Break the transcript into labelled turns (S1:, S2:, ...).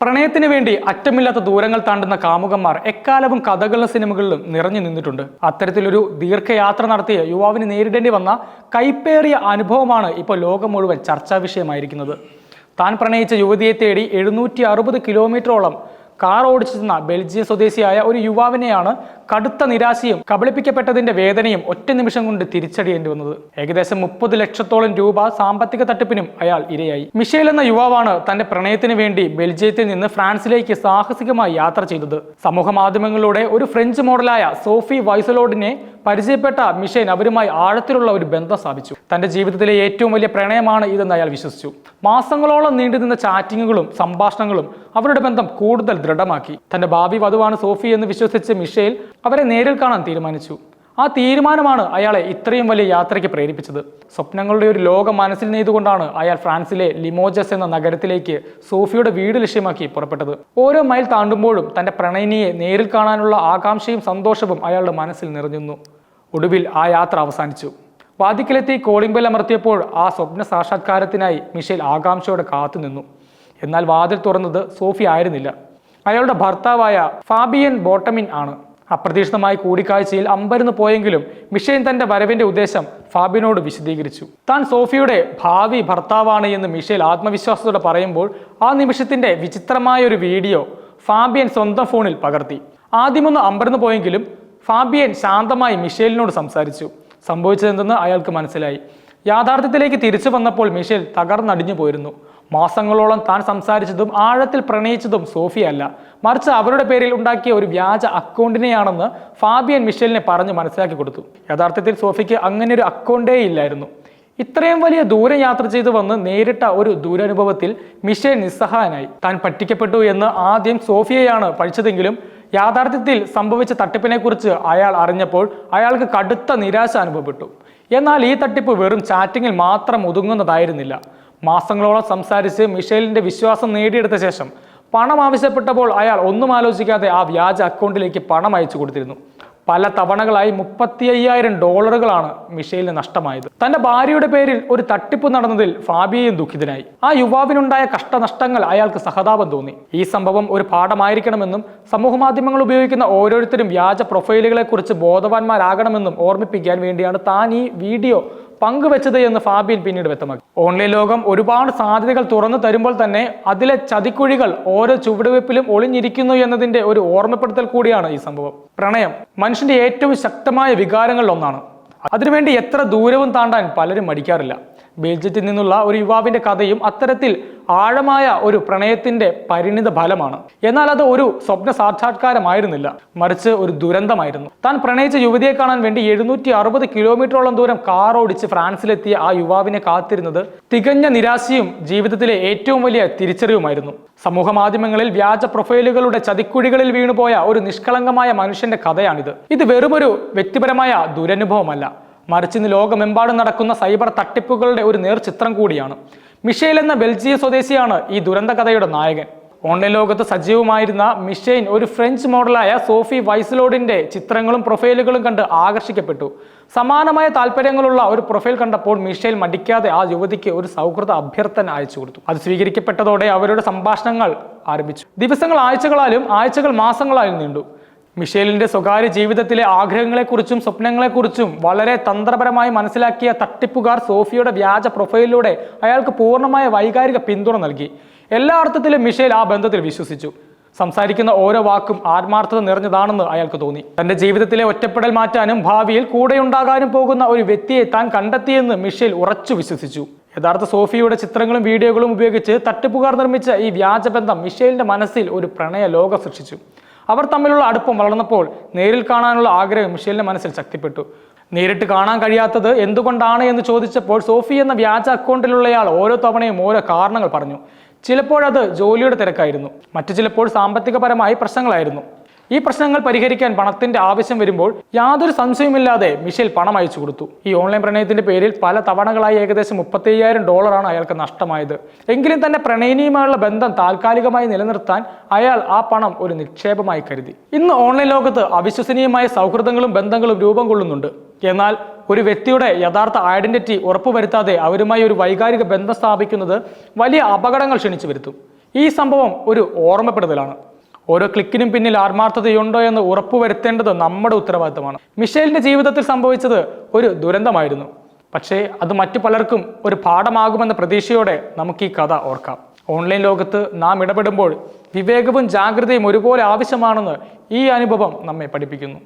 S1: പ്രണയത്തിന് വേണ്ടി അറ്റമില്ലാത്ത ദൂരങ്ങൾ താണ്ടുന്ന കാമുകന്മാർ എക്കാലവും കഥകളിലും സിനിമകളിലും നിറഞ്ഞു നിന്നിട്ടുണ്ട്. അത്തരത്തിലൊരു ദീർഘയാത്ര നടത്തിയ യുവാവിന് നേരിടേണ്ടി വന്ന കൈപ്പേറിയ അനുഭവമാണ് ഇപ്പോൾ ലോകം മുഴുവൻ ചർച്ചാ വിഷയമായിരിക്കുന്നത് താൻ പ്രണയിച്ച യുവതിയെ തേടി എഴുന്നൂറ്റി അറുപത് കിലോമീറ്ററോളം കാർ ഓടിച്ചിരുന്ന ബെൽജിയം സ്വദേശിയായ ഒരു യുവാവിനെയാണ് കടുത്ത നിരാശയും കബളിപ്പിക്കപ്പെട്ടതിന്റെ വേദനയും ഒറ്റ നിമിഷം കൊണ്ട് തിരിച്ചടിയേണ്ടി വന്നത്. ഏകദേശം മുപ്പത് ലക്ഷത്തോളം രൂപ സാമ്പത്തിക തട്ടിപ്പിനും അയാൾ ഇരയായി. മിഷേൽ എന്ന യുവാവാണ് തന്റെ പ്രണയത്തിന് വേണ്ടി ബെൽജിയത്തിൽ നിന്ന് ഫ്രാൻസിലേക്ക് സാഹസികമായി യാത്ര ചെയ്തത്. സമൂഹ മാധ്യമങ്ങളിലൂടെ ഒരു ഫ്രഞ്ച് മോഡലായ സോഫി വൈസലോഡിനെ പരിചയപ്പെട്ട മിഷേൻ അവരുമായി ആഴത്തിലുള്ള ഒരു ബന്ധം സ്ഥാപിച്ചു. തന്റെ ജീവിതത്തിലെ ഏറ്റവും വലിയ പ്രണയമാണ് ഇതെന്ന് അയാൾ വിശ്വസിച്ചു. മാസങ്ങളോളം നീണ്ടുനിന്ന ചാറ്റിങ്ങുകളും സംഭാഷണങ്ങളും അവരുടെ ബന്ധം കൂടുതൽ ദൃഢമാക്കി. തന്റെ ഭാവി വധുവാണ് സോഫി എന്ന് വിശ്വസിച്ച് മിഷേൽ അവരെ നേരിൽ കാണാൻ തീരുമാനിച്ചു. ആ തീരുമാനമാണ് അയാളെ ഇത്രയും വലിയ യാത്രയ്ക്ക് പ്രേരിപ്പിച്ചത്. സ്വപ്നങ്ങളുടെ ഒരു ലോകം മനസ്സിൽ നെയ്തുകൊണ്ടാണ് അയാൾ ഫ്രാൻസിലെ ലിമോജസ് എന്ന നഗരത്തിലേക്ക് സോഫിയുടെ വീട് ലക്ഷ്യമാക്കി പുറപ്പെട്ടത്. ഓരോ മൈൽ താണ്ടുമ്പോഴും തന്റെ പ്രണയിനിയെ നേരിൽ കാണാനുള്ള ആകാംക്ഷയും സന്തോഷവും അയാളുടെ മനസ്സിൽ നിറഞ്ഞു ഒടുവിൽ ആ യാത്ര അവസാനിച്ചു. വാതിക്കലെത്തി കോളിംഗ് ബെൽ അമർത്തിയപ്പോൾ ആ സ്വപ്ന സാക്ഷാത്കാരത്തിനായി മിഷേൽ ആകാംക്ഷയോടെ കാത്തുനിന്നു. എന്നാൽ വാതിൽ തുറന്നത് സോഫി ആയിരുന്നില്ല. അയാളുടെ ഭർത്താവായ ഫാബിയൻ ബോട്ടമിൻ ആണ്. അപ്രതീക്ഷിതമായ കൂടിക്കാഴ്ചയിൽ അമ്പരന്ന് പോയെങ്കിലും മിഷേൻ തന്റെ വരവിന്റെ ഉദ്ദേശം ഫാബിനോട് വിശദീകരിച്ചു. താൻ സോഫിയുടെ ഭാവി ഭർത്താവാണ് എന്ന് മിഷേൽ ആത്മവിശ്വാസത്തോടെ പറയുമ്പോൾ ആ നിമിഷത്തിന്റെ വിചിത്രമായ ഒരു വീഡിയോ ഫാബിയൻ സ്വന്തം ഫോണിൽ പകർത്തി. ആദ്യമൊന്ന് അമ്പരന്ന് പോയെങ്കിലും ഫാബിയൻ ശാന്തമായി മിഷേലിനോട് സംസാരിച്ചു. സംഭവിച്ചതെന്തെന്ന് അയാൾക്ക് മനസ്സിലായി. യാഥാർത്ഥ്യത്തിലേക്ക് തിരിച്ചു വന്നപ്പോൾ മിഷേൽ തകർന്നടിഞ്ഞു പോയിരുന്നു. മാസങ്ങളോളം താൻ സംസാരിച്ചതും ആഴത്തിൽ പ്രണയിച്ചതും സോഫിയല്ല. മറിച്ച് അവരുടെ പേരിൽ ഉണ്ടാക്കിയ ഒരു വ്യാജ അക്കൗണ്ടിനെയാണെന്ന് ഫാബിയൻ മിഷേലിനെ പറഞ്ഞു മനസ്സിലാക്കി കൊടുത്തു. യഥാർത്ഥത്തിൽ സോഫിക്ക് അങ്ങനെ ഒരു അക്കൗണ്ടേ ഇല്ലായിരുന്നു. ഇത്രയും വലിയ ദൂരം യാത്ര ചെയ്തു വന്ന് നേരിട്ട ഒരു ദൂരനുഭവത്തിൽ മിഷേൽ നിസ്സഹായനായി. താൻ പറ്റിക്കപ്പെട്ടു എന്ന് ആദ്യം സോഫിയയാണ് പഠിച്ചതെങ്കിലും യാഥാർത്ഥ്യത്തിൽ സംഭവിച്ച തട്ടിപ്പിനെക്കുറിച്ച് അയാൾ അറിഞ്ഞപ്പോൾ അയാൾക്ക് കടുത്ത നിരാശ അനുഭവപ്പെട്ടു. എന്നാൽ ഈ തട്ടിപ്പ് വെറും ചാറ്റിങ്ങിൽ മാത്രം ഒതുങ്ങുന്നതായിരുന്നില്ല. മാസങ്ങളോളം സംസാരിച്ച് മിഷേലിന്റെ വിശ്വാസം നേടിയെടുത്ത ശേഷം പണം ആവശ്യപ്പെട്ടപ്പോൾ അയാൾ ഒന്നും ആലോചിക്കാതെ ആ വ്യാജ അക്കൗണ്ടിലേക്ക് പണം അയച്ചു കൊടുത്തിരുന്നു. പല തവണകളായി മുപ്പത്തി അയ്യായിരം ഡോളറുകളാണ് മിഷേലിന് നഷ്ടമായത്. തന്റെ ഭാര്യയുടെ പേരിൽ ഒരു തട്ടിപ്പ് നടന്നതിൽ ഫാബിയയും ദുഃഖിതനായി. ആ യുവാവിനുണ്ടായ കഷ്ടനഷ്ടങ്ങൾ അയാൾക്ക് സഹതാപം തോന്നി. ഈ സംഭവം ഒരു പാഠമായിരിക്കണമെന്നും സമൂഹമാധ്യമങ്ങൾ ഉപയോഗിക്കുന്ന ഓരോരുത്തരും വ്യാജ പ്രൊഫൈലുകളെ കുറിച്ച് ബോധവാന്മാരാകണമെന്നും ഓർമ്മിപ്പിക്കാൻ വേണ്ടിയാണ് താൻ ഈ വീഡിയോ പങ്കുവെച്ചത് എന്ന് ഫാബിയൻ പിന്നീട് വ്യക്തമാക്കി. ഓൺലൈൻ ലോകം ഒരുപാട് സാധ്യതകൾ തുറന്നു തരുമ്പോൾ തന്നെ അതിലെ ചതിക്കുഴികൾ ഓരോ ചുവടുവെപ്പിലും ഒളിഞ്ഞിരിക്കുന്നു എന്നതിന്റെ ഒരു ഓർമ്മപ്പെടുത്തൽ കൂടിയാണ് ഈ സംഭവം. പ്രണയം മനുഷ്യന്റെ ഏറ്റവും ശക്തമായ വികാരങ്ങളിൽ ഒന്നാണ്. അതിനുവേണ്ടി എത്ര ദൂരവും താണ്ടാൻ പലരും മടിക്കാറില്ല. ബെൽജിയത്തിൽ നിന്നുള്ള ഒരു യുവാവിന്റെ കഥയും അത്തരത്തിൽ ആഴമായ ഒരു പ്രണയത്തിന്റെ പരിണിത ഫലമാണ്. എന്നാൽ അത് ഒരു സ്വപ്ന സാക്ഷാത്കാരമായിരുന്നില്ല. മറിച്ച് ഒരു ദുരന്തമായിരുന്നു. താൻ പ്രണയിച്ച യുവതിയെ കാണാൻ വേണ്ടി എഴുന്നൂറ്റി അറുപത് കിലോമീറ്ററോളം ദൂരം കാർ ഓടിച്ച് ഫ്രാൻസിലെത്തിയ ആ യുവാവിനെ കാത്തിരുന്നത് തികഞ്ഞ നിരാശയും ജീവിതത്തിലെ ഏറ്റവും വലിയ തിരിച്ചറിവുമായിരുന്നു. സമൂഹ മാധ്യമങ്ങളിൽ വ്യാജ പ്രൊഫൈലുകളുടെ ചതിക്കുഴികളിൽ വീണുപോയ ഒരു നിഷ്കളങ്കമായ മനുഷ്യന്റെ കഥയാണിത്. ഇത് വെറുമൊരു വ്യക്തിപരമായ ദുരനുഭവമല്ല. മറിച്ച് ഇന്ന് ലോകമെമ്പാടും നടക്കുന്ന സൈബർ തട്ടിപ്പുകളുടെ ഒരു നേർചിത്രം കൂടിയാണ്. മിഷേൽ എന്ന ബെൽജിയം സ്വദേശിയാണ് ഈ ദുരന്ത കഥയുടെ നായകൻ. ഓൺലൈൻ ലോകത്ത് സജീവമായിരുന്ന മിഷേൻ ഒരു ഫ്രഞ്ച് മോഡലായ സോഫി വൈസ്ലോഡിന്റെ ചിത്രങ്ങളും പ്രൊഫൈലുകളും കണ്ട് ആകർഷിക്കപ്പെട്ടു. സമാനമായ താല്പര്യങ്ങളുള്ള ഒരു പ്രൊഫൈൽ കണ്ടപ്പോൾ മിഷേൽ മടിക്കാതെ ആ യുവതിക്ക് ഒരു സൗഹൃദ അഭ്യർത്ഥന അയച്ചു കൊടുത്തു. അത് സ്വീകരിക്കപ്പെട്ടതോടെ അവരുടെ സംഭാഷണങ്ങൾ ആരംഭിച്ചു. ദിവസങ്ങൾ ആഴ്ചകളാലും ആഴ്ചകൾ മാസങ്ങളായും നീണ്ടു. മിഷേലിന്റെ സ്വകാര്യ ജീവിതത്തിലെ ആഗ്രഹങ്ങളെക്കുറിച്ചും സ്വപ്നങ്ങളെക്കുറിച്ചും വളരെ തന്ത്രപരമായി മനസ്സിലാക്കിയ തട്ടിപ്പുകാർ സോഫിയുടെ വ്യാജ പ്രൊഫൈലിലൂടെ അയാൾക്ക് പൂർണമായ വൈകാരിക പിന്തുണ നൽകി. എല്ലാ അർത്ഥത്തിലും മിഷേൽ ആ ബന്ധത്തിൽ വിശ്വസിച്ചു. സംസാരിക്കുന്ന ഓരോ വാക്കും ആത്മാർത്ഥത നിറഞ്ഞതാണെന്ന് അയാൾക്ക് തോന്നി. തന്റെ ജീവിതത്തിലെ ഒറ്റപ്പെടൽ മാറ്റാനും ഭാവിയിൽ കൂടെയുണ്ടാകാനും പോകുന്ന ഒരു വ്യക്തിയെ താൻ കണ്ടെത്തിയെന്ന് മിഷേൽ ഉറച്ചു വിശ്വസിച്ചു. യഥാർത്ഥ സോഫിയുടെ ചിത്രങ്ങളും വീഡിയോകളും ഉപയോഗിച്ച് തട്ടിപ്പുകാർ നിർമ്മിച്ച ഈ വ്യാജബന്ധം മിഷേലിന്റെ മനസ്സിൽ ഒരു പ്രണയ ലോകം സൃഷ്ടിച്ചു. അവർ തമ്മിലുള്ള അടുപ്പം വളർന്നപ്പോൾ നേരിൽ കാണാനുള്ള ആഗ്രഹം മിഷേലിന്റെ മനസ്സിൽ ശക്തിപ്പെട്ടു. നേരിട്ട് കാണാൻ കഴിയാത്തത് എന്തുകൊണ്ടാണ് എന്ന് ചോദിച്ചപ്പോൾ സോഫി എന്ന വ്യാജ അക്കൗണ്ടിലുള്ളയാൾ ഓരോ തവണയും ഓരോ കാരണങ്ങൾ പറഞ്ഞു. ചിലപ്പോഴത് ജോലിയുടെ തിരക്കായിരുന്നു. മറ്റു ചിലപ്പോൾ സാമ്പത്തികപരമായി പ്രശ്നങ്ങളായിരുന്നു. ഈ പ്രശ്നങ്ങൾ പരിഹരിക്കാൻ പണത്തിന്റെ ആവശ്യം വരുമ്പോൾ യാതൊരു സംശയവുമില്ലാതെ മിഷേൽ പണം അയച്ചു കൊടുത്തു. ഈ ഓൺലൈൻ പ്രണയത്തിന്റെ പേരിൽ പല തവണകളായി ഏകദേശം മുപ്പത്തി അയ്യായിരം ഡോളറാണ് അയാൾക്ക് നഷ്ടമായത്. എങ്കിലും തന്റെ പ്രണയിനിയുമായുള്ള ബന്ധം താൽക്കാലികമായി നിലനിർത്താൻ അയാൾ ആ പണം ഒരു നിക്ഷേപമായി കരുതി. ഇന്ന് ഓൺലൈൻ ലോകത്ത് അവിശ്വസനീയമായ സൗഹൃദങ്ങളും ബന്ധങ്ങളും രൂപം കൊള്ളുന്നുണ്ട്. എന്നാൽ ഒരു വ്യക്തിയുടെ യഥാർത്ഥ ഐഡന്റിറ്റി ഉറപ്പുവരുത്താതെ അവരുമായി ഒരു വൈകാരിക ബന്ധം സ്ഥാപിക്കുന്നത് വലിയ അപകടങ്ങൾ ക്ഷണിച്ചു വരുത്തും. ഈ സംഭവം ഒരു ഓർമ്മപ്പെടുത്തലാണ്. ഓരോ ക്ലിക്കിനും പിന്നിൽ ആത്മാർത്ഥതയുണ്ടോ എന്ന് ഉറപ്പുവരുത്തേണ്ടത് നമ്മുടെ ഉത്തരവാദിത്തമാണ്. മിഷേലിന്റെ ജീവിതത്തിൽ സംഭവിച്ചത് ഒരു ദുരന്തമായിരുന്നു. പക്ഷേ അത് മറ്റു പലർക്കും ഒരു പാഠമാകുമെന്ന പ്രതീക്ഷയോടെ നമുക്ക് ഈ കഥ ഓർക്കാം. ഓൺലൈൻ ലോകത്ത് നാം ഇടപെടുമ്പോൾ വിവേകവും ജാഗ്രതയും ഒരുപോലെ ആവശ്യമാണെന്ന് ഈ അനുഭവം നമ്മെ പഠിപ്പിക്കുന്നു.